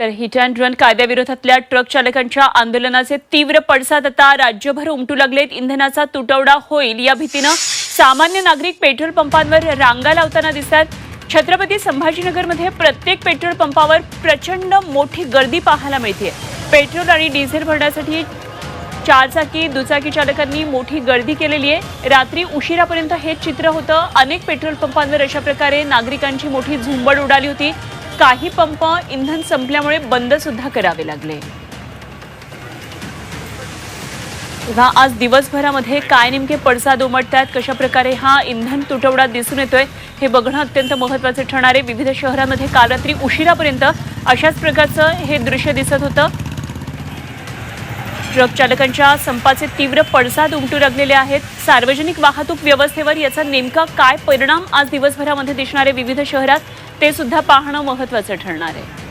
तर hit and run कायद्याविरोधातल्या truck चालकांच्या आंदोलनाचे तीव्र पडसाद आता राज्यभर उमटू लागलेत. इंधनाचा तुटवडा होईल या भीतीनं सामान्य नागरिक पेट्रोल पंपांवर रांगा लावताना दिसतात. छत्रपती संभाजीनगरमध्ये प्रत्येक पेट्रोल पंपावर प्रचंड मोठी गर्दी पाहायला मिळते. पेट्रोल आणि डिझेल भरण्यासाठी चारचाकी दुचाकी चालकांनी मोठी गर्दी केलेली आहे. रात्री उशिरापर्यंत हे चित्र होतं. अनेक पेट्रोल पंपांवर अशा प्रकारे नागरिकांची मोठी झुंबड उडाली होती. काही पंप इंधन संपल्यामुळे बंद सुद्धा करावे लागले. तेव्हा आज दिवसभरामध्ये काय नेमके पडसाद उमटतात कशा प्रकारे हा इंधन तुटवडा दिसून येतोय हे बघणं अत्यंत महत्त्वाचे ठरणार. आहे विविध शहरांमध्ये काल रात्री उशिरापर्यंत अशाच प्रकारचं हे दृश्य दिसत होतं. ट्रक चालकांच्या संपाचे तीव्र पडसाद उमटू लागलेले आहेत. सार्वजनिक वाहतूक व्यवस्थेवर याचा नेमका काय परिणाम आज दिवसभरामध्ये दिसणार आहे विविध शहरात? ते सुद्धा पाहणं महत्त्वाचं ठरणार आहे.